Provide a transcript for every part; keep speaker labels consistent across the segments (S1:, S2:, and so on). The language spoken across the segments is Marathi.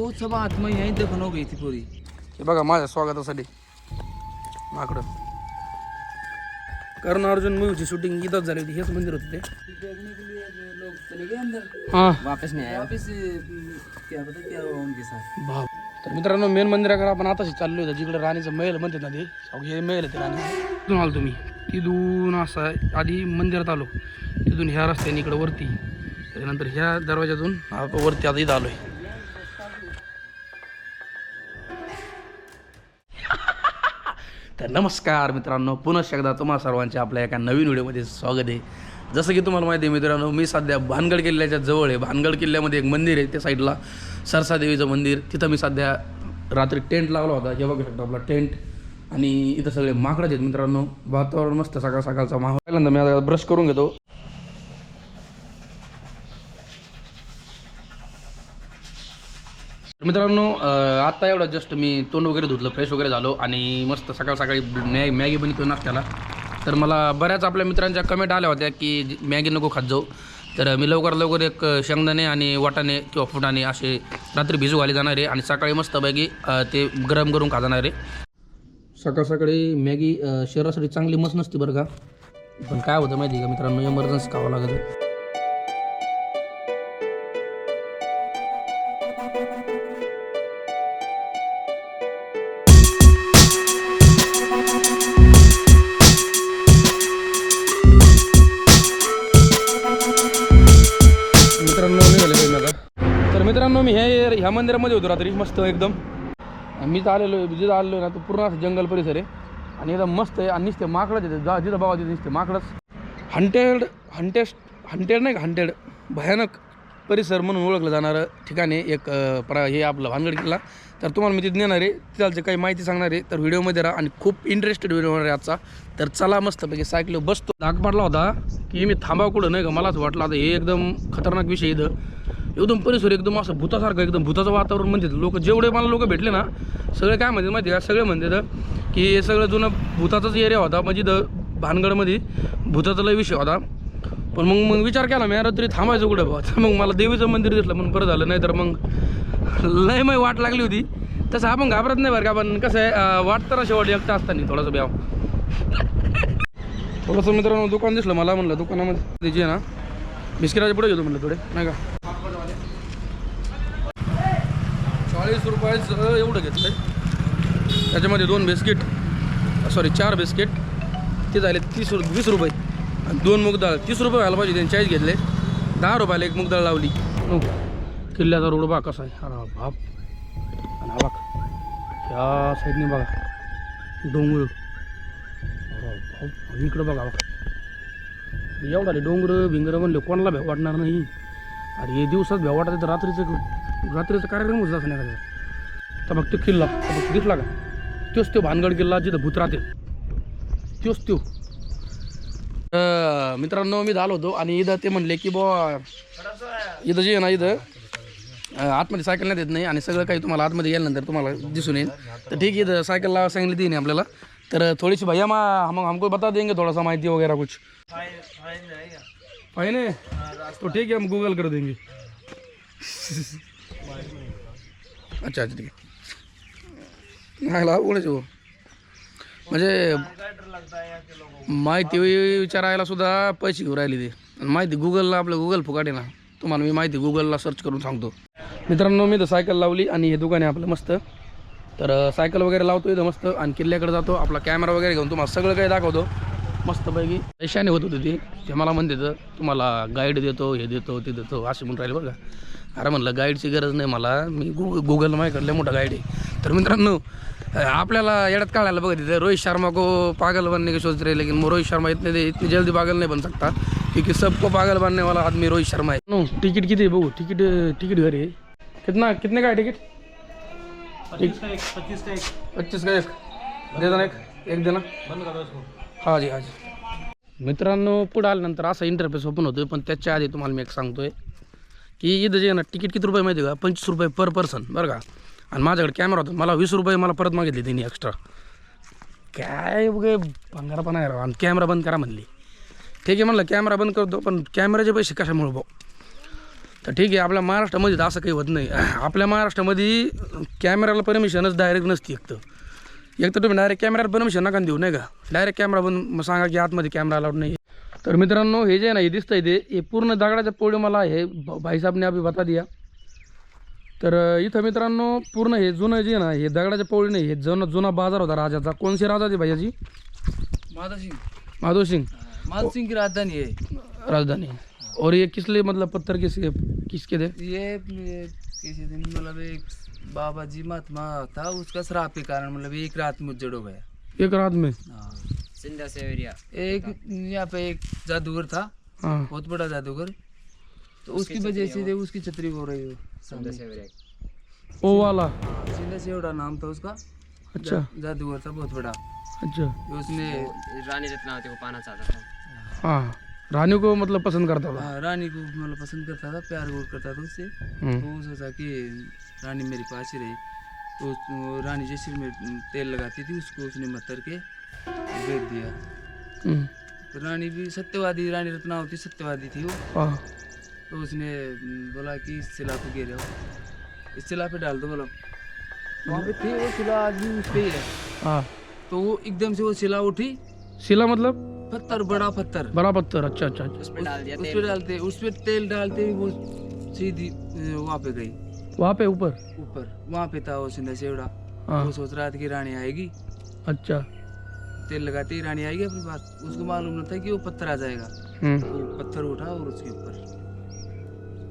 S1: वो सब आत्मा यहीं दफन हो गई थी पूरी।
S2: हे बघा माझ्या स्वागतासाठी. माकडं. कर्ण अर्जुन मूवीची शूटिंग इथंच झाली होती हेच मंदिर होतं ते.
S1: देखने के लिए जो लोग चले गए अंदर
S2: हां.
S1: वापस नहीं वापस अम, क्या पता क्या हुआ उनके साथ.
S2: भाव. तर मित्रांनो मेन मंदिराकडे आपण आताशी चाललो होतो जिकडे राणीचं महल म्हणतात ना ते. अहो, हे महल आहे ते राणी. तिथून आलो तुम्ही. तिथून असं आहे. आधी मंदिरात आलो. तिथून ह्या रस्त्याने इकडे वरती. त्याच्यानंतर ह्या दरवाजातून आपण वरती आता इथं आलोय. तर नमस्कार मित्रांनो पुन्हा एकदा तुम्हा सर्वांचे आपल्या एका नवीन व्हिडिओमध्ये स्वागत आहे. जसं की तुम्हाला माहिती आहे मित्रांनो मी सध्या भानगड किल्ल्याच्या जवळ आहे. भानगड किल्ल्यामध्ये एक मंदिर आहे त्या साईडला सरसादेवीचं मंदिर. तिथं मी सध्या रात्री टेंट लावला होता. हे बघू शकतो आपला टेंट आणि इथं सगळे माकडच आहेत मित्रांनो. वातावरण मस्त सकाळ सकाळचा माहोल. पहिल्यांदा मी आता ब्रश करून घेतो. मित्रांनो आत्ता एवढं जस्ट मी तोंड वगैरे धुतलं फ्रेश वगैरे झालो आणि मस्त सकाळ सकाळी मॅ मॅगी बनतो नाश्त्याला. तर मला बऱ्याच आपल्या मित्रांच्या कमेंट आल्या होत्या की मॅगी नको खात जाऊ. तर मी लवकर लवकर एक शेंगदाणे आणि वाटाणे किंवा फुटाणे असे रात्री भिजू घाली जाणार आहे आणि सकाळी मस्तपैकी मॅगी ते गरम करून खा जाणार आहे. सकाळ सकाळी मॅगी शरीरासाठी चांगली मस्त नसते बरं का? पण काय होतं माहिती आहे का मित्रांनो? एमर्जन्सी खावं लागतं मंदिरामध्ये होतो रात्री. मस्त एकदम. मी तर आलेलो आहे जिथं आलेलो आहे ना तो पूर्ण असं जंगल परिसर आहे. आणि एकदम मस्त आहे. आणि नुसते माकडच येते जा जिथं बाबा तिथे नुसते माकडच. हंटेड हंटेस्ट हंटेड नाही का? हंटेड भयानक परिसर म्हणून ओळखलं जाणारं ठिकाण आहे. एक परा प्रा हे आपलं भानगड किल्ला. तर तुम्हाला मी तिथे नेणार आहे. तिथालची काही माहिती सांगणार आहे तर व्हिडिओमध्ये राहा. आणि खूप इंटरेस्टेड व्हिडिओ होणार आहे आजचा. तर चला मस्तपैकी सायकल बसतो. धाक पडला होता की मी थांबाव कुठं नाही का? मलाच वाटलं आता हे एकदम खतरनाक विषय इथं. एकदम परिसर एकदम असं भूतासारखं एकदम भूताचं वातावरण म्हणतात लोक. जेवढे मला लोक भेटले ना सगळे काय म्हणतात माहिती आहे का? सगळे म्हणतात की हे सगळं जुनं भूताचाच एरिया होता. म्हणजे इथं भानगडमध्ये भूताचा लय विषय होता. पण मग मग विचार केला मी रात्री थांबायचं कुठं भाऊ मग मला देवीचं मंदिर दिसलं म्हणून बरं झालं. नाही तर मग लय मग वाट लागली होती. तसं आपण घाबरत नाही बरं का पण कसं आहे वाट तर शेवट एकटा असताना. थोडंसं ब्याव. थोडंसं मित्रांनो दुकान दिसलं मला म्हणलं दुकानामध्ये. जे ना बिस्किटाचे पुढे घेतो म्हणलं थोडे. नाही का? चाळीस रुपयाचं एवढं घेतलं त्याच्यामध्ये दोन बिस्किट सॉरी चार बिस्किट ते झाले तीस रु वीस रुपये. आणि दोन मूग तीस रुपये व्हायला पाहिजे त्यांनी चाळीस घेतले. दहा रुपयाला एक मूग लावली. किल्ल्याचा रोड बा कसा आहे? अरे बाप. आणि हा बघ ह्या साईडने बघा. डोंगर. इकडं बघा बघा. एवढा डोंगर भिंगर म्हणले कोणाला भेव वाटणार नाही. अरे हे दिवसात भेव वाटत तर रात्रीचं रात्रीचा कार्यक्रम होत असं नाही का तर मग तो किल्ला मग दिसला का? तोच तो भानगड किल्ला जिथं भूत राहते. तोच तो. मित्रांनो मी झालो होतो आणि इथं ते म्हणले की बुवा इथं जे ना इथं आतमध्ये सायकल नाही देत नाही आणि सगळं काही तुम्हाला आतमध्ये गेल्यानंतर तुम्हाला दिसून येईल. तर ठीक आहे इथं सायकल सांगितली ती नाही आपल्याला. तर थोडीशी भैया मग हमको बता देंगे थोडासा माहिती वगैरे कुछ. फाइन है तो ठीक है हम गूगल कर देंगे। अच्छा अच्छा ठीक आहे नाही लावूनच हो म्हणजे माहिती विचारायला सुद्धा पैसे घेऊन राहिले ते. माहिती गुगलला आपलं गुगल फुकाट आहे ना. तुम्हाला मी माहिती गुगलला सर्च करून सांगतो. मित्रांनो मी तर सायकल लावली आणि हे दुकान आहे आपलं मस्त. तर सायकल वगैरे लावतो इथं मस्त. आणि किल्ल्याकडे जातो आपला कॅमेरा वगैरे घेऊन तुम्हाला सगळं काही दाखवतो. मस्तपैकी. पैशाने होत होते ते. ते मला म्हणते तर तुम्हाला गाईड देतो हे देतो ते देतो असे म्हणून राहिले बघा. अरे म्हणलं गाईडची गरज नाही मला. मी गुग गुगल माझ्याकडे मोठा गाईड आहे. तर मित्रांनो आपल्याला येड्यात काढायला बघा तिथे रोहित शर्मा को पागल बनने की सोच रहे लेकिन रोहित शर्मा इतने इतनी जल्दी पागल नहीं बन सकता. क्योंकि सबको पागल बनने वाला आदमी रोहित शर्मा है नो टिकट किती आहे बघू? तिकीट तिकीट घरी आहे. कितना कितने का आहे तिकीट पच्चीस का एक? दे देना एक. एक देना हा जी हा जी. मित्रांनो पुढं आल्यानंतर असा इंटरफेस ओपन होतो पण त्याच्या आधी तुम्हाला मी एक सांगतोय की इथं जे ना तिकीट किती रुपये माहिती आहे का? पंचवीस रुपये पर पर्सन बरं का? आणि माझ्याकडे कॅमेरा होता मला वीस रुपये मला परत मागितले त्यांनी एक्स्ट्रा काय बघे भंगारपणा आहे आणि कॅमेरा बंद करा म्हणली. ठीक आहे म्हणलं कॅमेरा बंद करतो पण कॅमेऱ्याचे पैसे कशामुळे भाऊ? तर ठीक आहे आपल्या महाराष्ट्रामध्ये तर असं काही होत नाही. आपल्या महाराष्ट्रामध्ये कॅमेराला परमिशनच डायरेक्ट नसते एक तर. एक तर तुम्ही डायरेक्ट कॅमेराला परमिशन नका देऊ नाही का? डायरेक्ट कॅमेरा मग सांगा की आतमध्ये कॅमेरा अलाउड नाही तर मित्रांनो हे जे आहे ना हे दिसतंय ते हे पूर्ण दगडाच्या पोळी मला हे भाईसाहेबने अभि बता दिया. तर इथं मित्रांनो पूर्ण हे जुनं जे आहे ना हे दगडाच्या पोळी नाही हे जुना जुना बाजार होता राजाचा. कोणशी राजा होती भैयाजी
S1: माधव सिंह
S2: माधव सिंग
S1: माधव सिंह की राजधानी है
S2: राजधानी और ये किस लिए मतलब पत्थर किसके किसके थे
S1: ये ये किसी दिन मतलब एक बाबा जी महात्मा था उसका श्राप के कारण मतलब एक रात में उजड़ हो गया।
S2: एक रात में?
S1: हाँ। सिंधा से एरिया एक यहाँ पे एक जादूगर था
S2: हाँ।
S1: बहुत बड़ा जादूगर। तो उसकी वजह से देखो उसकी छतरी हो रही हो। सिंधा
S2: ओ वाला?
S1: सिंधा सेवड़ा नाम था उसका।
S2: अच्छा।
S1: जादूगर था बहुत बड़ा।
S2: अच्छा।
S1: उसने
S3: रानी रत्नावती को पाना चाहता था।
S2: हाँ। रानी को मतलब पसंद करता था?
S1: हाँ, रानी को मतलब पसंद करता था प्यार करता था उससे।
S2: हम्म,
S1: तो सोचा कि रानी मेरे पास ही रही। तो रानी जो सिर में तेल लगाती थी उसको उसने मतर के बेच दिया।
S2: हम्म,
S1: तो रानी भी सत्यवादी रानी रत्नावती सत्यवादी थी वो।
S2: हाँ।
S1: तो उसने बोला कि इस शिला पे गिरे हो इस शिला पे डाल दो बोला। वहाँ पे थी वो शिला आज भी उस पे ही है।
S2: हाँ।
S1: तो वो एकदम से वो शिला उठी।
S2: शिला मतलब?
S1: पत्थर बड़ा पत्थर।
S2: बड़ा पत्थर अच्छा अच्छा अच्छा।
S3: उस पर डाल दिया
S1: उस पे डालते उस पे तेल डालते ही वो सीधी वहाँ पे गई।
S2: वहाँ पे ऊपर?
S1: ऊपर। वहाँ पे था वो सिंधा सेवड़ा।
S2: हाँ।
S1: वो सोच रहा था कि रानी आएगी।
S2: अच्छा।
S1: तेल लगाते ही रानी आएगी अपनी पास उसको मालूम न था कि वो पत्थर आ जाएगा।
S2: हम्म,
S1: वो पत्थर उठा और उसके ऊपर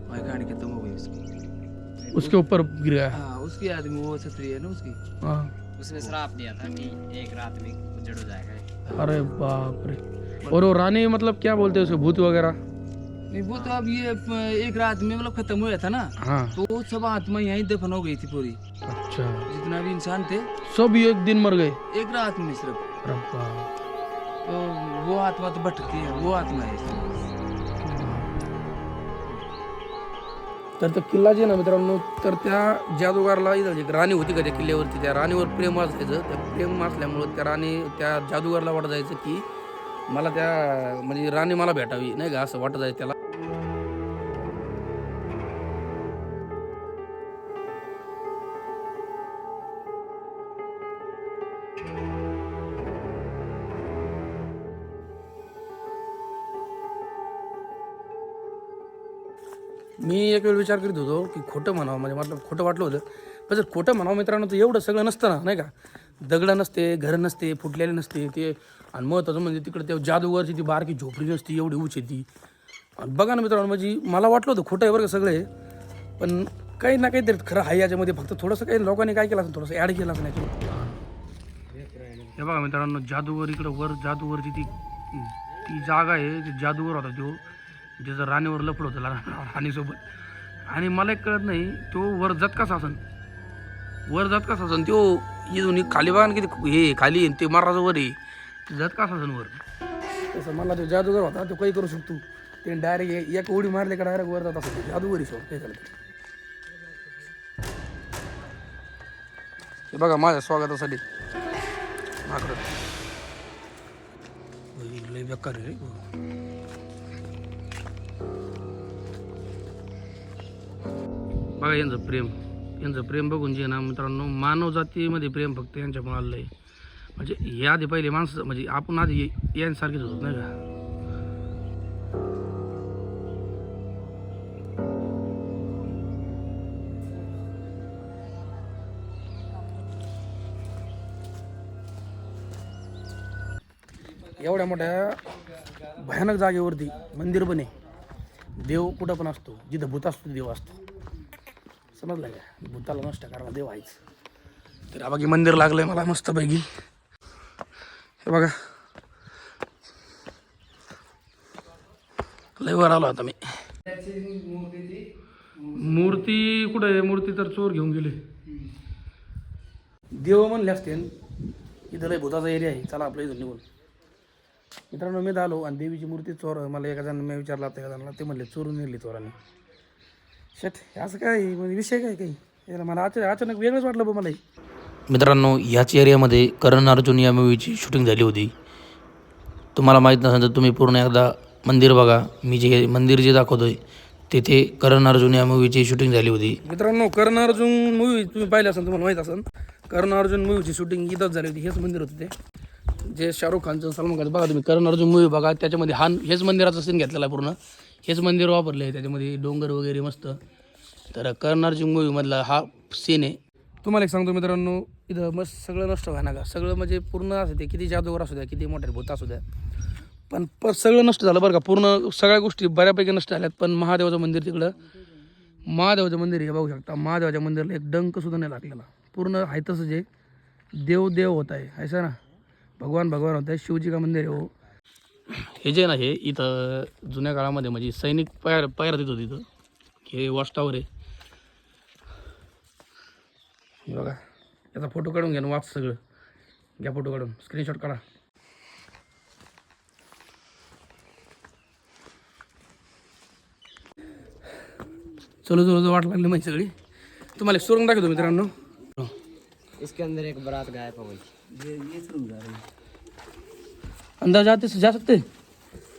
S1: वही कहानी खत्म हो गई उसकी।
S2: उसके ऊपर गिर गया?
S1: हाँ उसकी आदमी वो छतरी है ना उसकी?
S2: हाँ।
S3: उसने श्राप दिया था कि एक रात में उजड़ हो जाएगा।
S2: अरे बाप रे। और वो रानी मतलब क्या बोलते हैं उसे भूत वगैरह?
S1: वो तो अब ये एक रात में मतलब खत्म हुआ था ना।
S2: हाँ।
S1: तो सब आत्मा यहीं दफन हो गई थी पूरी।
S2: अच्छा।
S1: जितना भी इंसान थे।
S2: सब एक दिन मर गए?
S1: एक रात में सिर्फ। तो वो आत्मा तो भटकती है वो आत्मा है।
S2: तर तो किल्ला जे ना मित्रांनो तर त्या जादूगारला एक राणी होती का त्या किल्ल्यावरती त्या राणीवर प्रेम असायचं. त्या प्रेम असल्यामुळं त्या राणी त्या जादूगारला वाटत जायचं की मला त्या म्हणजे राणी मला भेटावी नाही का असं वाटत जायचं त्याला. मी एक वेळ विचार करीत होतो की खोटं म्हणावं म्हणजे मतलब खोटं वाटलं होतं. पण जर खोटं म्हणावं मित्रांनो तर एवढं सगळं नसतं ना नाही का? दगडं नसते घर नसते फुटलेले नसते ते आणि महत्त्वाचं म्हणजे तिकडे ते जादूवरची ती बारकी झोपडी नसती एवढी उच ती. आणि बघा ना मित्रांनो म्हणजे मला वाटलं होतं खोटं आहे बरं का सगळं पण काही ना काहीतरी खरं आहे याच्यामध्ये फक्त थोडंसं काही लोकांनी काय केलं असं थोडंसं ॲड केलं असं नाही हे बघा मित्रांनो जादूवर इकडं वर जादूवरची ती ती जागा आहे ती जादूवर होता तो. ज्याचं राणीवर लपड होतं राणीसोबत. आणि मला एक कळत नाही तो वर जात कसा असन? वर जात कसा असन? तो इथून खाली बघा ना किती हे खाली ते महाराजा वर आहे. ते जात कसा असन वर? तसं मला तो जादूगर होता तो काही करू शकतो. ते डायरेक्ट एक उडी मारले का डायरेक्ट वर जात असतो जादूगरी झालं तरी. हे बघा माझ्या स्वागतासाठी. माकडं. लय बेकार रे. बघा यांचं प्रेम. यांचं प्रेम बघून जे ना मित्रांनो मानवजातीमध्ये प्रेम फक्त यांच्यामुळे आलेलं आहे. म्हणजे हे आधी पहिले माणसं म्हणजे आपण आधी यांसारखेच होत नाही का? एवढ्या मोठ्या भयानक जागेवरती मंदिर पण आहे देव कुठं पण असतो जिथं भूत असतो देव असतो. समजलं का? भूताला नष्ट करायला देव आहेच. तर बाकी मंदिर लागलंय मला मस्तपैकी. हे बघा. लय वर आलो आता मी. मूर्ती कुठं आहे? मूर्ती तर चोर घेऊन गेले. देव म्हणले असते इथं लय भूताचा एरिया आहे. चला आपल्या इथून निघून. मित्रांनो मी आलो आणि देवीची मूर्ती चोर मला एका जण मी विचारला होता एका जणाला ते म्हणले चोरून नेली चोराने. शेट असं काय म्हणजे विषय काय काही? याला मला अचानक अचानक वेगळंच वाटलं बा मला
S4: मित्रांनो ह्याच एरियामध्ये करण अर्जुन या मूवीची शूटिंग झाली होती. तुम्हाला माहीत नसेल तर तुम्ही पूर्ण एकदा मंदिर बघा. मी जे मंदिर जे दाखवतो आहे तेथे करण अर्जुन या मूवीची शूटिंग झाली होती.
S2: मित्रांनो कर्ण अर्जुन मूवी तुम्ही पाहिले असेल तुम्हाला माहीत असेल कर्ण अर्जुन मूवीची शूटिंग इथंच झाली होती हेच मंदिर होतं ते. जे शाहरुख खानचं सलमान खानचं बघा तुम्ही कर्ण अर्जुन मूवी बघा त्याच्यामध्ये हा हेच मंदिराचा सीन घेतलेला आहे पूर्ण. हेच मंदिर वापरलं आहे. त्याच्यामध्ये डोंगर वगैरे मस्त. तर कर्नारची मूवीमधला हा सीन आहे. तुम्हाला एक सांगतो मित्रांनो इथं मस्त सगळं नष्ट व्हायना का सगळं म्हणजे पूर्ण असू ते किती जादूगर असू द्या किती मोठ्या भूत असू द्या. पण प सगळं नष्ट झालं बरं का. पूर्ण सगळ्या गोष्टी बऱ्यापैकी नष्ट झाल्यात. पण महादेवाचं मंदिर तिकडं महादेवाचं मंदिर हे बघू शकता. महादेवाच्या मंदिरला एक डंक सुद्धा नाही लागलेला. पूर्ण आहे तसं जे देव देव होत आहे. ऐसा ना? भगवान भगवान होत आहे. शिवजी का मंदिर आहे हो. हे जे आहे ना हे इथं जुन्या काळामध्ये म्हणजे सैनिक पायर पायर देत होते इथं. हे वॉस्टावर आहे. हे बघा याचा फोटो काढून घ्या ना वाच सगळं. घ्या फोटो काढून स्क्रीनशॉट काढा. चलो चलो वाट लागली माहिती सगळी. तुम्हाला एक सुरंग दाखवतो मित्रांनो.
S3: इसके अंदर एक बारात गायब हो गई.
S2: अंदर जाते जा सकते?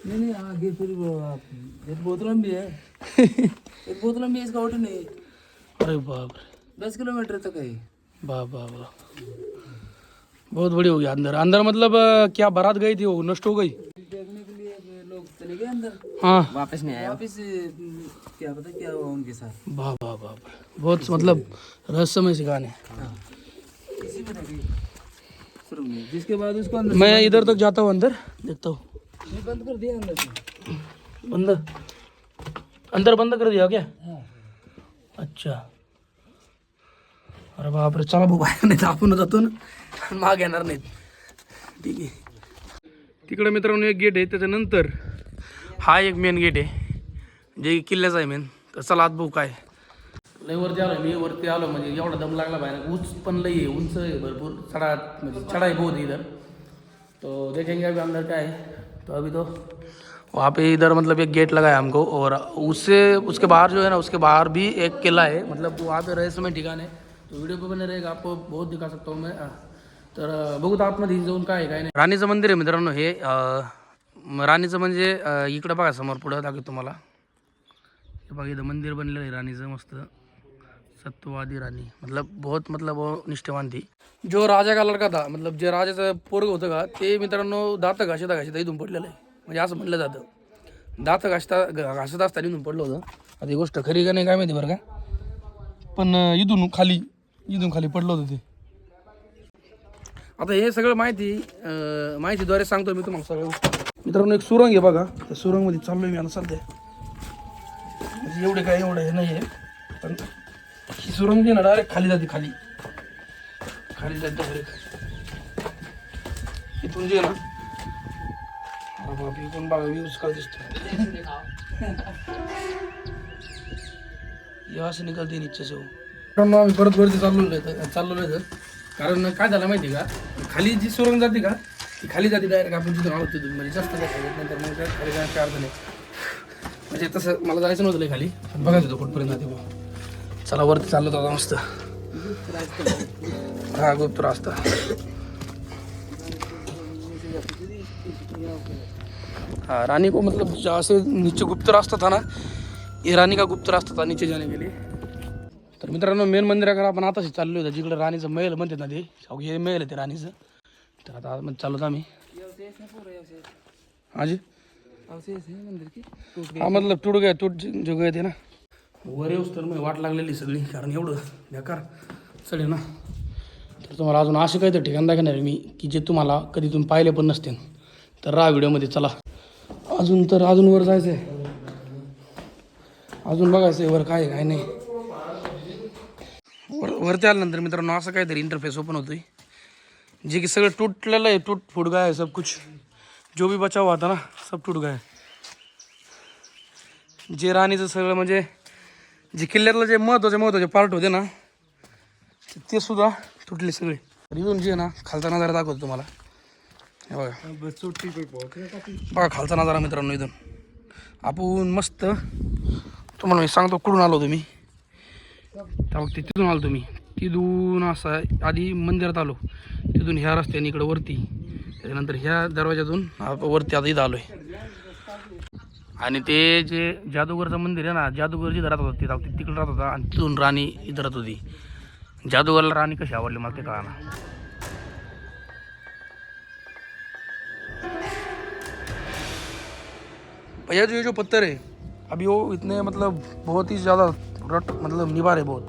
S1: नहीं नहीं आगे फिर तो बहुत लंबी है। ये बहुत लंबी है इसका ऑर्डर नहीं।
S2: अरे बाप रे।
S1: दस किलोमीटर तक है।
S2: वाह वाह वाह। बहुत बड़ी हो गई अंदर। अंदर मतलब क्या बारात गई थी वो? नष्ट हो गई?
S1: देखने के लिए लोग चले गए अंदर।
S2: हाँ।
S3: वापस नहीं आया।
S1: वापिस क्या पता क्या हुआ उनके साथ।
S2: वाह वाह वाह। बहुत मतलब रहस्यमय से गाने
S1: इसी में में जिसके बाद उसको अंदर
S2: मैं इधर तक जाता हूँ अंदर। देखता हूँ।
S1: बंद कर दिया अंदर से।
S2: बंद अंदर बंद कर दिया क्या?
S1: हाँ।
S2: अच्छा। अरे बापरे चला भाऊ बाहेर नाही तर आपण जातो ना माग येणार नाहीत ठीक आहे तिकडे मित्रांनो एक गेट आहे त्याच्यानंतर हा एक मेन गेट आहे जे किल्ल्याचा आहे मेन तर चला आत भाऊ काय लय वरती आलो मी वरती आलो म्हणजे एवढा दम लागला बाहेर. उंच पण लई आहे उंच आहे भरपूर चढा म्हणजे चढाई बहुत है इधर. तो देखेंगे अभी अंदर क्या है तो अभी तो वहाँ पे इधर मतलब एक गेट लगा है हमको और उससे उसके बाहर जो है ना उसके बाहर भी एक किला है मतलब वहाँ पे रहस्यमय ठिकाण आहे तो व्हिडिओ पे बने रहेगा आपको बहुत दिखा सकता हूँ मैं। तर अं, बघू तर आतमध्ये जाऊन काय आहे काय नाही. राणीचं मंदिर आहे मित्रांनो हे राणीचं म्हणजे इकडं बघा समोर पुढं दाखवतो तुम्हाला. हे बघा इथं मंदिर बनलेलं आहे राणीचं मस्त. सत्यवादी रानी मतलब बहुत मतलब वो निष्ठेवान थी. जो राजा का लड़का था मतलब जे राजाचं पोरग होतं का ते मित्रांनो दात घासता घासता इथून पडलेलं आहे. म्हणजे असं म्हटलं जातं. दात घासता घासत असताना इथून पडलं होतं. आता ही गोष्ट खरी का नाही काय माहिती बरं का? पण इथून खाली इथून खाली पडलं होतं ते. आता हे सगळं माहिती माहितीद्वारे सांगतो मी तुम्हाला सगळं मित्रांनो एक सुरंग आहे बघा. त्या सुरंगमध्ये चाललोय मी आता सध्या. म्हणजे एवढे काय एवढं हे नाही आहे पण ही सुरंग ना डायरेक्ट खाली जाते खाली खाली जाते डायरेक्ट इथून जे ना बाप इथून बघा व्ह्यूज काय दिसतो असं से निकलते इच्छा से आम्ही परत वरती चाललो चाललो कारण काय झालं माहिती का खाली जी सुरंग जाते का ती खाली जाते डायरेक्ट आपण तिथून आलो तिथून म्हणजे जास्त काय नंतर मग काय खाली जाण्याची अर्थ नाही म्हणजे तसं मला जायचं नव्हतं खाली बघायचं होतं कुठपर्यंत जाते चला वरती चाललो होता मस्त. हा गुप्त रास्ता. हाँ रानी को मतलब जहाँ से नीचे गुप्त रास्ता था ना ये रानी का गुप्त रास्ता था नीचे जाने के लिए। तर मित्रांनो मेन मंदिराकडे आपण आताच चाललो होतो जिकडे राणीचं महल म्हणतात ना ते हे महल आहे ते राणीचं. तर आता आतमध्ये चाललो होतो आम्ही. हाँ जी.
S1: अवशेष है
S2: हा मतलब टूट गया टूट जो गए थे ना. वर येऊस तर मग वाट लागलेली सगळी कारण एवढं बेकार चढे ना. तर तुम्हाला अजून असे काहीतरी ठिकाण दाखवणार आहे मी की जे तुम्हाला कधी तुम्ही पाहिले पण नसते तर राहा व्हिडिओमध्ये चला. अजून तर अजून वर जायचं आहे अजून बघायचं आहे वर काय आहे काय नाही. वर वरती आल्यानंतर मित्रांनो असं काहीतरी इंटरफेस ओपन होतोय. जे की सगळं तुटलेलं आहे टूट फुट गया आहे सब कुछ. जो भी बचाव होता ना सब टूट गया है जे राणीचं सगळं म्हणजे जे किल्ल्यातलं जे महत्त्वाचे महत्त्वाचे पार्ट होते ना ते- सुद्धा तुटले सगळे. इथून जे ना खालचा नजारा दाखवतो तुम्हाला. हे बघा. बघा खालचा नजारा मित्रांनो इथून. आपण मस्त तुम्हाला मी सांगतो कुठून आलो तुम्ही त्या तिथून आलो तुम्ही तिथून असं आधी मंदिरात आलो. तिथून ह्या रस्त्याने इकडं वरती. त्याच्यानंतर ह्या दरवाजातून आप- वरती आता इथं आलो आहे आणि ते जे जादूगरचं मंदिर आहे ना जादूगर जिथं राहत होता तिथं तिकडे राहत होता आणि तिथून राणी इथं राहत होती. जादूगरला राणी कशी आवडली मला ते कळा भैया जो ये जो पत्थर है अभी वो इतने मतलब बहुत ही ज़्यादा रट मतलब निभार है बहुत.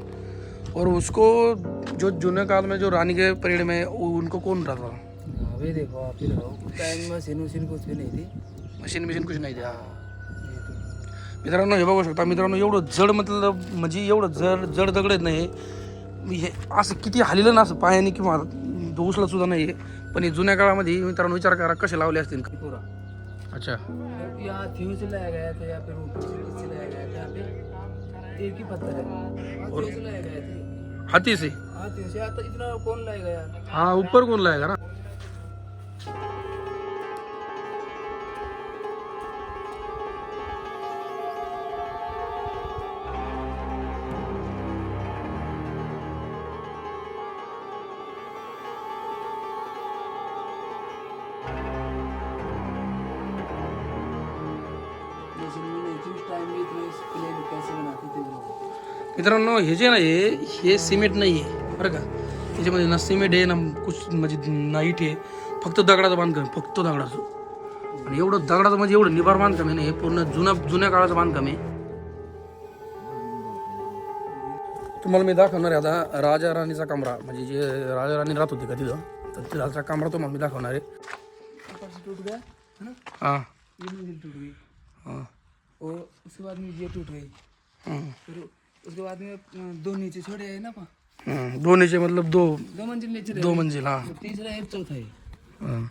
S2: और उसको जो जूने काल में जो रानी के परेड में वो उनको कौन रहा था?
S1: अभी देखो आप ही लगाओ। टाइम मशीन वशीन कुछ भी नहीं थी।
S2: मशीन बिशीन कुछ नाही द्या मित्रांनो हे बघू शकता मित्रांनो एवढं जड मतलब म्हणजे एवढं जड जड दगड आहेत ना हे. हे असं किती हालिलं ना असं पायाने किंवा उचलत सुद्धा नाही आहे पण हे जुन्या काळामध्ये मित्रांनो विचार करा कसे लावले असतील?
S1: पूरा
S2: अच्छा.
S1: यहाँ से लाया गया था या फिर ऊपर से लाया गया था यहाँ पे एक ही पत्थर है हाथियों से लाया गया था
S2: हाथी से
S1: हाथियों से आता इतना कौन लाएगा यार
S2: हाँ ऊपर कौन लाएगा ना मित्रांनो हे जे ना हे हे सिमेंट नाही आहे बरं का? त्याच्यामध्ये ना सिमेंट आहे ना कुछ म्हणजे ना इट आहे. फक्त दगडाचं बांधकाम फक्त दगडाचं. आणि एवढं दगडाचं म्हणजे एवढं निभार बांधकाम आहे ना हे पूर्ण जुना जुन्या काळाचं बांधकाम आहे. तुम्हाला मी दाखवणार आहे आता राजा राणीचा कमरा. म्हणजे जे राजा राणी राहत होती का तिथं तर तिथाचा कमरा तुम्हाला मी दाखवणार आहे.
S1: है
S2: हां.
S1: और उसके बाद में ये टूट गई. फिर उसके बाद में दो नीचे छोड़े है ना पा?
S2: हं. दोन्हीचे मतलब दो
S1: दो मंजिल नीचे
S2: दो मंजिल हाँ।
S1: तो तीसरा एक चौथा है।
S2: हाँ।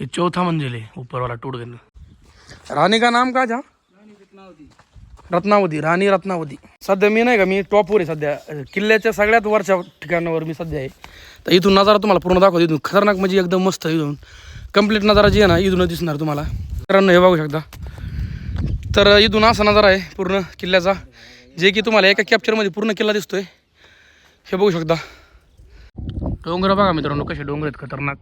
S2: ये चौथा मंजिल है ऊपर वाला टूट गया। रानी का नाम
S1: रानी कितना होती
S2: रत्नावती। राणी रत्नावती। सध्या मी नाही का मी टॉपवर आहे सध्या. किल्ल्याच्या सगळ्यात वरच्या ठिकाणावर मी सध्या आहे. तर इथून नजारा तुम्हाला पूर्ण दाखवतो. इथून खतरनाक म्हणजे एकदम मस्त इथून. कंप्लीट नजारा जी आहे ना इथून दिसणार तुम्हाला. मित्रांनो हे बघू शकता. तर इथून असा नजारा आहे पूर्ण किल्ल्याचा. जे की तुम्हाला एका कॅप्चरमध्ये पूर्ण किल्ला दिसतोय. हे बघू शकता. डोंगर बघा मित्रांनो कसे डोंगर आहेत खतरनाक.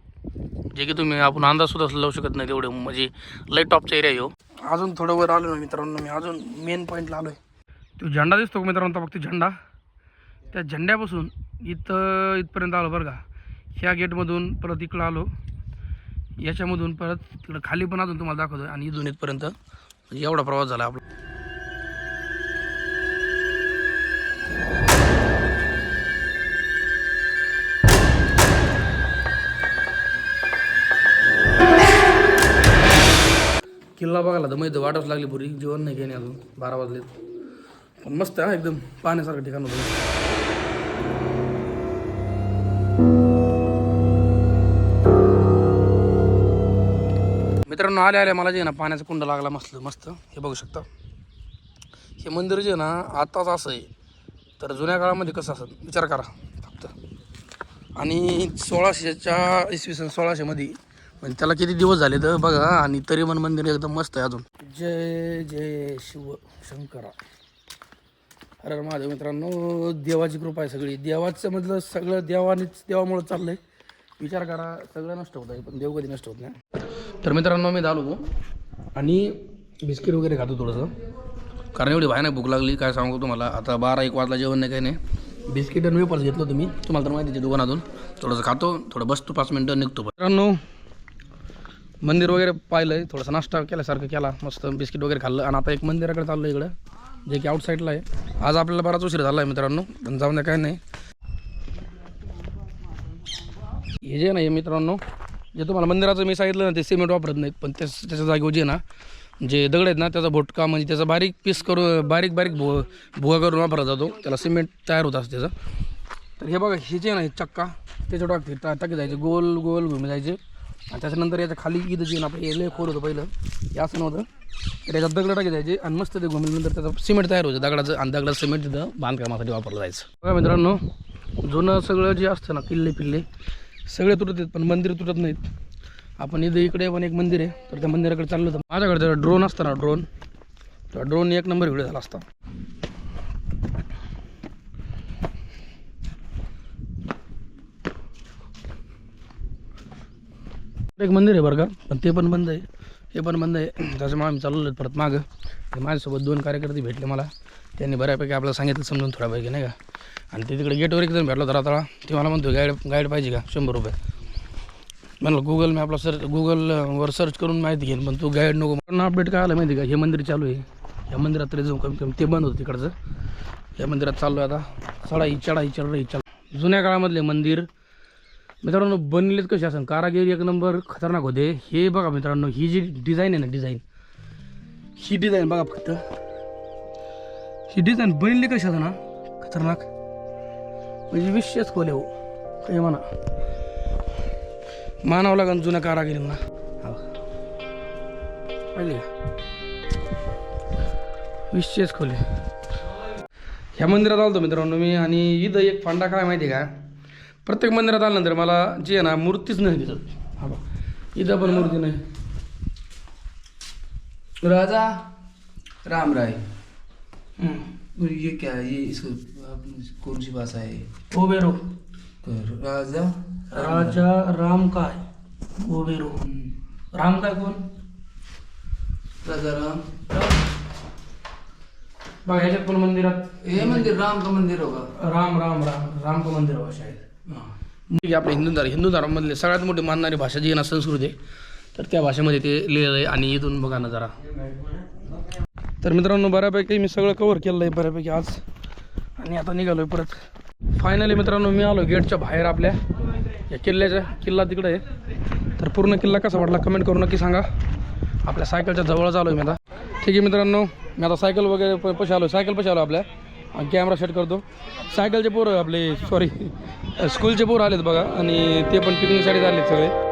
S2: जे की तुम्ही आपण अंदाज सुद्धा लावू शकत नाही तेवढे म्हणजे लय टॉपचा एरिया आहे हो. अजून थोडं वर आलो ना मित्रांनो. मी अजून मेन पॉईंटला आलो आहे तो झेंडा दिसतो मित्रांनो? फक्त झेंडा. त्या झेंड्यापासून इथं इथपर्यंत आलो बरं का. ह्या गेटमधून परत इकडं आलो. याच्यामधून परत तिकडं खाली पण अजून तुम्हाला दाखवतो आणि इथून इथपर्यंत एवढा प्रवास झाला आपला. किल्ला बघायला तर माहिती वाटच लागली पुरी. जेवण नाही घेणे अजून. बारा वाजले पण मस्त आहे एकदम पाहण्यासारखं ठिकाण होतं. मित्रांनो आले आले मला जे आहे ना पाण्याचा कुंड लागला मस्त मस्त. हे बघू शकता. हे मंदिर जे आहे ना आत्ताच असं आहे. तर जुन्या काळामध्ये कसं असं विचार करा फक्त. आणि सोळाशेच्या इसवी सन सोळाशेमध्ये म्हणजे त्याला किती दिवस झाले तर बघा आणि तरी पण मंदिर एकदम मस्त आहे अजून. जय जय शिव शंकरा. अरे माझ्या मित्रांनो देवाची कृपा आहे सगळी. देवाचं म्हटलं सगळं देवानेच देवामुळं चाललंय. विचार करा सगळं नष्ट होत आहे पण देव कधी नष्ट होत नाही. तर मित्रांनो मी झालो होतो आणि बिस्किट वगैरे खातो थोडंसं. कारण एवढी भयानक भूक लागली काय सांगू तुम्हाला? आता बारा एक वाजला जेवण नाही काही नाही. बिस्किट आणि वेपर्स घेतलं तुम्ही तुम्हाला तर माहिती आहे दुकानातून. थोडंसं खातो थोडं बसतो पाच मिनटं निघतो. मित्रांनो मंदिर वगैरे पाहिलं आहे थोडासा नाश्ता केल्यासारखं केला मस्त बिस्किट वगैरे खाल्लं. आणि आता एक मंदिराकडे चाललो इकडं जे की आउटसाईडला आहे. आज आपल्याला बराच उशीर झाला आहे मित्रांनो पण जाऊन द्या काय नाही. हे जे ना मित्रांनो जे तुम्हाला मंदिराचं मी सांगितलं ना ते सिमेंट वापरत नाहीत पण त्याच त्याच्या जागेवर जे ना जे दगड आहेत ना त्याचा भोटका म्हणजे त्याचा बारीक पीस करून बारीक बारीक भो भुगा करून वापरला जातो. त्याला सिमेंट तयार होत असतं त्याचं. तर हे बघा हे जे ना चक्का त्याच्यावर टाकते. टा टाकी जायचे गोल गोल घुमी जायचे. आणि त्याच्यानंतर याच्या खाली इथं जे ना हे लय खोल होतं पहिलं. हे असं नव्हतं. तर याच्यात दगड टाकी जायचे आणि मस्त ते घुमल्यानंतर त्याचं सिमेंट तयार होतं. दगडाचं आणि दगडाचं सिमेंट तिथं बांधकामासाठी वापरलं जायचं. बघा मित्रांनो जुनं सगळं जे असतं ना किल्ले पिल्ले सगळे तुटत आहेत पण मंदिर तुटत नाहीत. आपण इथं इकडे पण एक मंदिर आहे तर त्या मंदिराकडे चाललो होतं. माझ्याकडे जरा ड्रोन असतं ना ड्रोन तर ड्रोन एक नंबर व्हिडिओ झाला असता. एक मंदिर आहे बरं का पण ते पण बंद आहे ते पण बंद आहे. त्याच्यामुळे आम्ही चालवलो परत मागं माझ्यासोबत दोन कार्यकर्ते भेटले मला. त्यांनी बऱ्यापैकी आपल्याला सांगितलं समजून थोड्यापैकी नाही का? आणि ते तिकडे गेटवर एक जण भेटलो होता रात्रा ते मला म्हणतो गाईड गाईड पाहिजे का? शंभर रुपये. म्हणलं गुगल मॅपला सर्च गुगलवर सर्च करून माहिती घेईन पण तू गाईड नको. पण अपडेट काय आलं माहिती का? हे मंदिर चालू आहे. या मंदिरात तरी जाऊ कमी कमी ते बंद होतं तिकडचं. या मंदिरात चाललो आहे आता. चढाई चढाई चढाई चढ. जुन्या काळामधले मंदिर मित्रांनो बनलेत कसे असं? कारागिरी एक नंबर खतरनाक होते. हे बघा मित्रांनो ही जी डिझाईन आहे ना डिझाईन ही डिझाईन बघा फक्त. ही डिझाईन बनली कशी असं ना? खतरनाक. म्हणजे विशेष खोले हो. काही म्हणा. मानावं लागेल जुन्या कारागिरींना हा. पाहिले का? विशेष खोले ह्या मंदिरात आलतो मित्रांनो मी आणि इथं एक फांडा काय माहिती का? प्रत्येक मंदिरात आल्यानंतर मला जी आहे ना मूर्तीच नाही दिसत. हा बा इथं पण मूर्ती नाही.
S1: राजा राम
S2: हम्म.
S1: ये क्या है ये इसको आप- कौन सी भाषा है?
S2: ओबेरो।
S1: कर- राजा
S2: राजा राम काय ओबेरो। राम काय कोण
S1: राजा राम।
S2: बघा ह्याच्यात पण मंदिरात
S1: ये मंदिर राम का मंदिर होगा.
S2: राम राम राम राम का मंदिर आहे ठीक आहे आपल्या हिंदू धर्म हिंदू धर्मामधले सगळ्यात मोठी मानणारी भाषा जी आहे ना संस्कृत आहे तर त्या भाषेमध्ये ते लिहिलेलं आहे. आणि इथून बघा ना जरा. तर मित्रांनो बऱ्यापैकी मी सगळं कवर केलं आहे बऱ्यापैकी आज. आणि आता निघालो आहे परत. फायनली मित्रांनो मी आलो गेटच्या बाहेर आपल्या. या किल्ल्याच्या किल्ला तिकडे आहे. तर पूर्ण किल्ला कसा वाटला कमेंट करू नक्की सांगा. आपल्या सायकलच्या जवळच आलो आहे मी आता. ठीक आहे मित्रांनो मी आता सायकल वगैरे प- पशी आलो सायकल पशी आलो आपल्या. कॅमेरा सेट करतो. सायकलचे पोरं आपले सॉरी स्कूलचे पोरं आलेत बघा. आणि ते पण पिकनिकसाठी आलेत सगळे.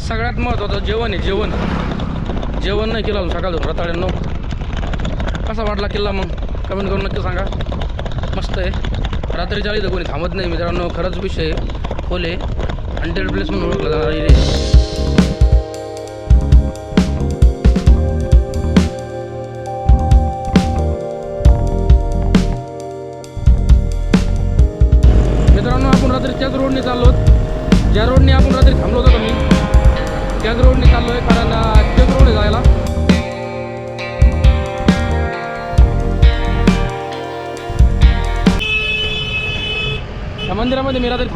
S2: आज सगळ्यात महत्त्वाचं जेवण आहे जेवण. जेवण नाही केलं अजून सकाळ रताळ्यांनो कसा वाटला किल्ला मग? कमेंट करून नक्की सांगा. मस्त आहे. रात्री चाळी तर कोणी थांबत नाही मित्रांनो खरंच विषय खोले हंड्रेड प्लेस म्हणून ओळखला जाणार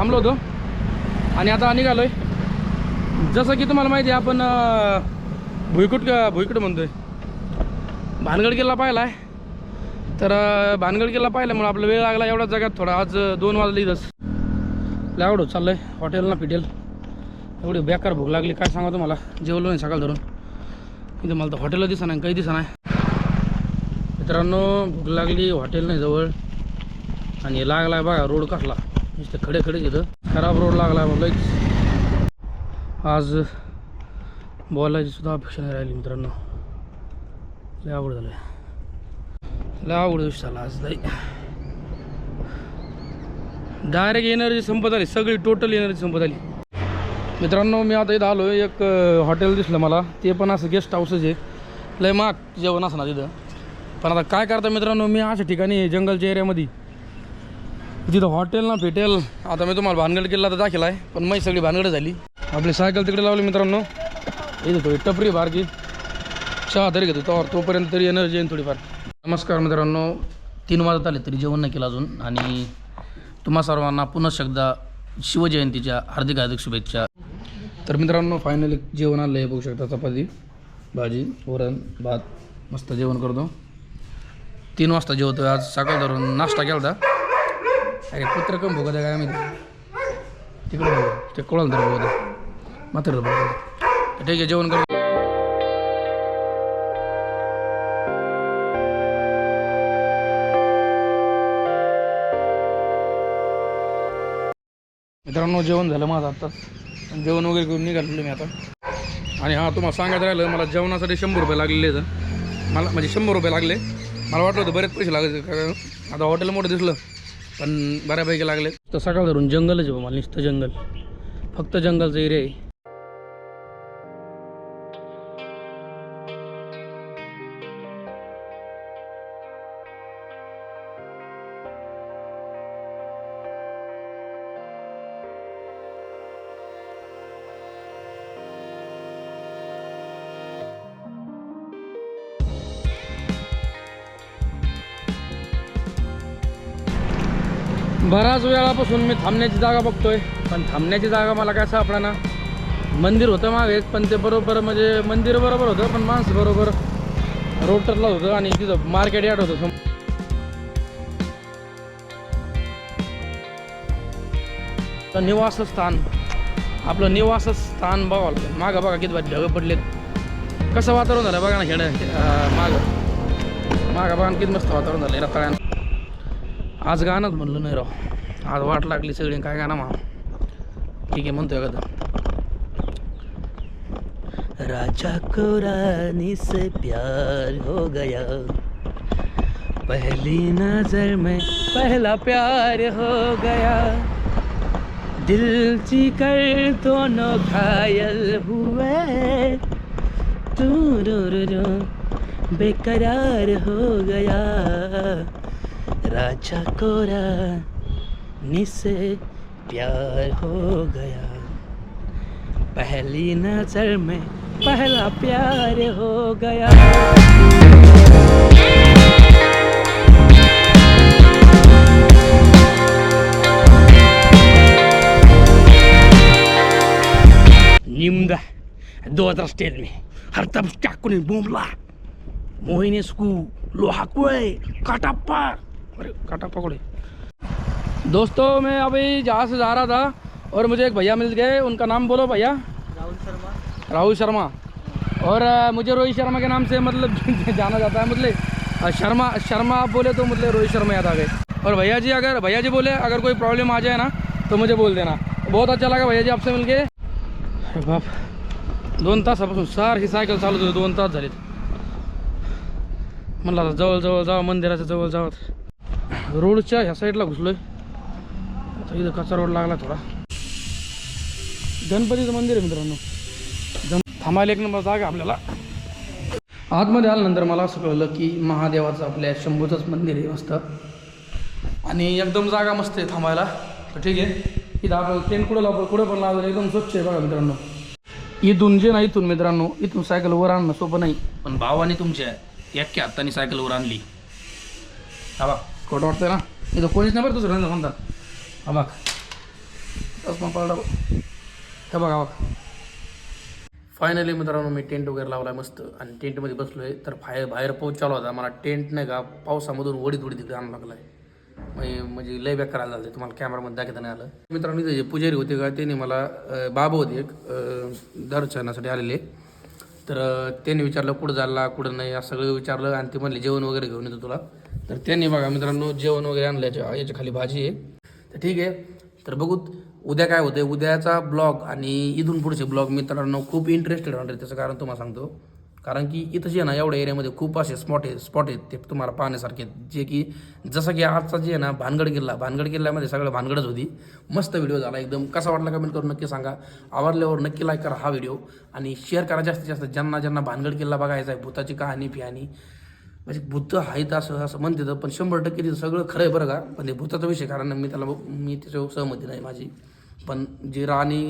S2: थांबलो होतो. आणि आता निघालो आहे जसं की तुम्हाला माहिती आहे आपण भुईकुट भुईकुट म्हणतो आहे भानगड किल्ला पाहिला आहे तर भानगड किल्ला पाहिल्यामुळे आपला वेळ लागला एवढ्या जगात थोडा. आज दोन वाजले इथंच. लय चाललं आहे हॉटेल ना पिटेल एवढी बेकार भूक लागली. काय सांगा तुम्हाला? जेवलो नाही सकाळ धरून. इथं मला तर हॉटेलला दिसा नाही काही दिसा नाही मित्रांनो भूक लागली हॉटेल नाही जवळ. आणि लागला आहे बघा रोड कसला. नुसतं खडे खडे इथं खराब रोड लागला आहे लईच आज बोलायची सुद्धा अपेक्षा नाही राहिली मित्रांनो. लय आवड झालं लय आवड दिवस झाला आज लई डायरेक्ट एनर्जी संपत आली. सगळी टोटल एनर्जी संपत आली. मित्रांनो मी आता इथं आलो एक हॉटेल दिसलं मला. ते पण असं गेस्ट हाऊसच आहे लय महाग जेवण असणार तिथं. पण आता काय करता मित्रांनो मी अशा ठिकाणी जंगलच्या एरियामध्ये तिथं हॉटेल ना भेटेल. आता मी तुम्हाला भानगड किल्ला तर दाखल आहे पण माझी सगळी भानगड झाली. आपली सायकल तिकडे लावली मित्रांनो. इथं थोडी टपरी बारकी चहा तरी घेतो तो तोपर्यंत तरी एनर्जी येईन थोडीफार. नमस्कार मित्रांनो. तीन वाजत आले तरी जेवण नाही केलं अजून. आणि तुम्हा सर्वांना पुन्हा एकदा शिवजयंतीच्या हार्दिक हार्दिक शुभेच्छा. तर मित्रांनो फायनली जेवण आलं आहे बघू शकता चपाती भाजी वरण भात. मस्त जेवण करतो. तीन वाजता जेवतो आज. सकाळ धरून नाश्ता केला होता अरे कुत्र कम भोगत आहे काय माहिती? तिकडे ते कोणाला तरी बघत मात्र बघत ठीक आहे. जेवण कर मित्रांनो जेवण झालं माझं आत्ताच. जेवण वगैरे करून निघालेलो मी आता. आणि हां तुम्हाला सांगायचं राहिलं मला जेवणासाठी शंभर रुपये लागलेले तर मला म्हणजे शंभर रुपये लागले. मला वाटलं होतं बरेच पैसे लागायचे कारण आता हॉटेल मोठं दिसलं. पण बऱ्यापैकी लागले तर सकाळ धरून जंगलच आहे निसतं मला नुसतं जंगल. फक्त जंगलचा एरिया आहे. बराच वेळापासून मी थांबण्याची जागा बघतोय पण थांबण्याची जागा मला काय सापडाना. मंदिर होतं मागे पण ते बरोबर म्हणजे मंदिर बरोबर होतं पण माणसं बरोबर रोटरला होतं आणि तिथं मार्केट यार्ड होतं. तर निवासस्थान आपलं निवासस्थान बघावं लागतं. मागं बघा किती भारी पडलेत. कसं वातावरण झालं बघा ना खेळ मागं. मागं बघा किती मस्त वातावरण झालं रताळ्यानं. आज गाणंच म्हणलं नाही राव. आज वाट लागली सगळी. काय गाणं मा ठीक आहे म्हणतोय का राजा को रानी से प्यार हो गया. पहली नजर में पहला प्यार हो गया. दिल कर दोनों घायल हुए. तू रो रो बेकरार हो गया. राजा को रानी से प्यार हो गया। पहली नजर में पहला प्यार हो गया। निम्दा दो हजार स्टेट में हर तब चाकू बोमला। मोहिनी स्कू लोहा कुए काटाप्पा अरे काटाप्पा कोड़े दोस्तों मैं अभी जहाँ से जा रहा था और मुझे एक भैया मिल गए। उनका नाम बोलो भैया।
S3: राहुल शर्मा।
S2: राहुल शर्मा। और मुझे रोहित शर्मा के नाम से मतलब जाना जाता है मतलब शर्मा शर्मा आप बोले तो मतलब रोहित शर्मा याद आ गए। और भैया जी अगर भैया जी बोले अगर कोई प्रॉब्लम आ जाए ना तो मुझे बोल देना। बहुत अच्छा लगा भैया जी आपसे मिल के। अरे बाप। दोन तासापासून सारखी सायकल चालत होती दोन तास झालेत। म्हणलं आता जवळजवळ जावं मंदिराच्या जवळ जावं. रोडच्या ह्या साईडला घुसलोय. आता इथं कच्चा रोड लागला थोडा. गणपतीचं मंदिर आहे मित्रांनो. जम थांबायला एक नंबर जागा आपल्याला. आतमध्ये आल्यानंतर मला असं कळलं की महादेवाचं आपल्या शंभूचंच मंदिर आहे मस्त. आणि एकदम जागा मस्त आहे थांबायला. तर ठीक आहे. इथं आपल्याला ट्रेन कुठं लावलं कुठं पण लावलं एकदम स्वच्छ आहे बघा मित्रांनो. इथून जे नाही इथून मित्रांनो इथून सायकल वर आणणं सोपं नाही. पण भावाने तुमच्या एक्या हाताने सायकल वर आणली. हा बा खोटं वाटतंय ना? इथं कोणीच नाही बरं दुसरं म्हणतात हा बघ. तसं पण पडला हे बघा बघ. फायनली मित्रांनो मी टेंट वगैरे लावला आहे मस्त. आणि टेंटमध्ये बसलो आहे तर बाहेर बाहेर पाऊस चालू होता. मला टेंट नाही का पावसामधून ओढीत ओढीत तिथे आणावं लागला आहे म्हणजे म्हणजे लय बॅक करायला झालं तुम्हाला कॅमेरामध्ये दाखवता नाही आलं. मित्रांनो इथे जे पुजारी होते का त्यांनी मला बाबा होते एक दर्शनासाठी आलेले. तर अं, त्यांनी विचारलं कुठं झाला कुठं नाही असं सगळं विचारलं. आणि ते म्हणले जेवण वगैरे घेऊन येतो तुला. तर त्यांनी बघा मित्रांनो जेवण वगैरे आणलं याच्या याच्या खाली भाजी आहे. तर ठीक आहे. तर बघू उद्या काय होतं उद्याचा ब्लॉग आणि इथून पुढचे ब्लॉग मित्रांनो खूप इंटरेस्टेड होणार त्याचं कारण तुम्हाला सांगतो. कारण की इथं जे ना एवढ्या एरियामध्ये खूप असे स्पॉट आहे स्पॉट आहेत ते तुम्हाला पाहण्यासारखे आहेत. जे की जसं की आजचा जे आहे ना भानगड किल्ला भानगड किल्ल्यामध्ये सगळं भानगडच होती. मस्त व्हिडिओ झाला एकदम. कसा वाटला कमेंट करून नक्की सांगा. आवडल्यावर नक्की लाईक करा हा व्हिडिओ आणि शेअर करा जास्तीत जास्त ज्यांना ज्यांना भानगड किल्ला बघायचा आहे भूताची कहाणी फिहाणी म्हणजे भूत आहेत असं असं म्हणते तर पण शंभर टक्के तिथं सगळं खरं आहे बरं का. पण ते भूताचा विषय कारण मी त्याला मी त्याच्यावर सहमती नाही माझी. पण जी राणी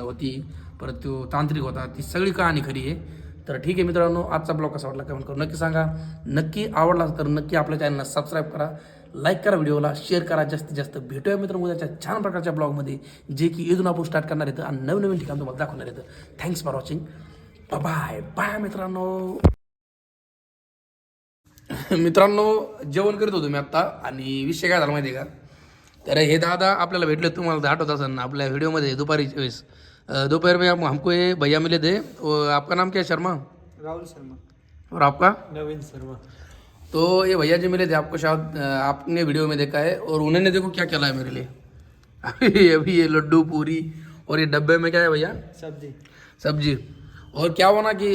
S2: होती परत तो तांत्रिक होता ती सगळी कहाणी खरी आहे. तर ठीक आहे मित्रांनो आजचा ब्लॉग कसा वाटला कमेंट करून नक्की सांगा. नक्की आवडला तर नक्की आपल्या चॅनलला सबस्क्राईब करा. लाईक करा व्हिडिओला शेअर करा जास्तीत जास्त भेटूया मित्रांनो उद्याच्या छान प्रकारच्या ब्लॉगमध्ये जे की इथून आपण स्टार्ट करणार येतं आणि नवीन नवीन ठिकाण तुम्हाला दाखवणार येतं thanks for watching bye bye मित्रांनो. मित्रांनो जेवण करीत होतो मी आत्ता आणि विषय काय झाला माहिती आहे का? तर हे दादा आपल्याला भेटले तुम्हाला आठवत असेल ना आपल्या व्हिडिओमध्ये दुपारी वेळेस. दोपहर में हम हमको ये भैया मिले थे. आपका नाम क्या है शर्मा?
S3: राहुल शर्मा.
S2: और आपका?
S3: नवीन शर्मा.
S2: तो ये भैया जी मिले थे आपको शायद आपने वीडियो में देखा है और उन्होंने देखो क्या क्या लाया मेरे लिए। अभी अभी ये लड्डू पूरी और ये डब्बे में क्या है भैया?
S3: सब्जी.
S2: सब्जी। और क्या हुआ ना कि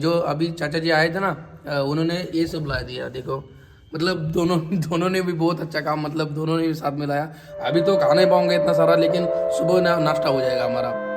S2: जो अभी चाचा जी आए थे ना उन्होंने ये सब ला दिया देखो। मतलब दोनों दोनों ने भी बहुत अच्छा काम मतलब दोनों ने भी साथ मिलाया। अभी तो खा नहीं पाऊंगे इतना सारा लेकिन सुबह ना नाश्ता हो जाएगा हमारा।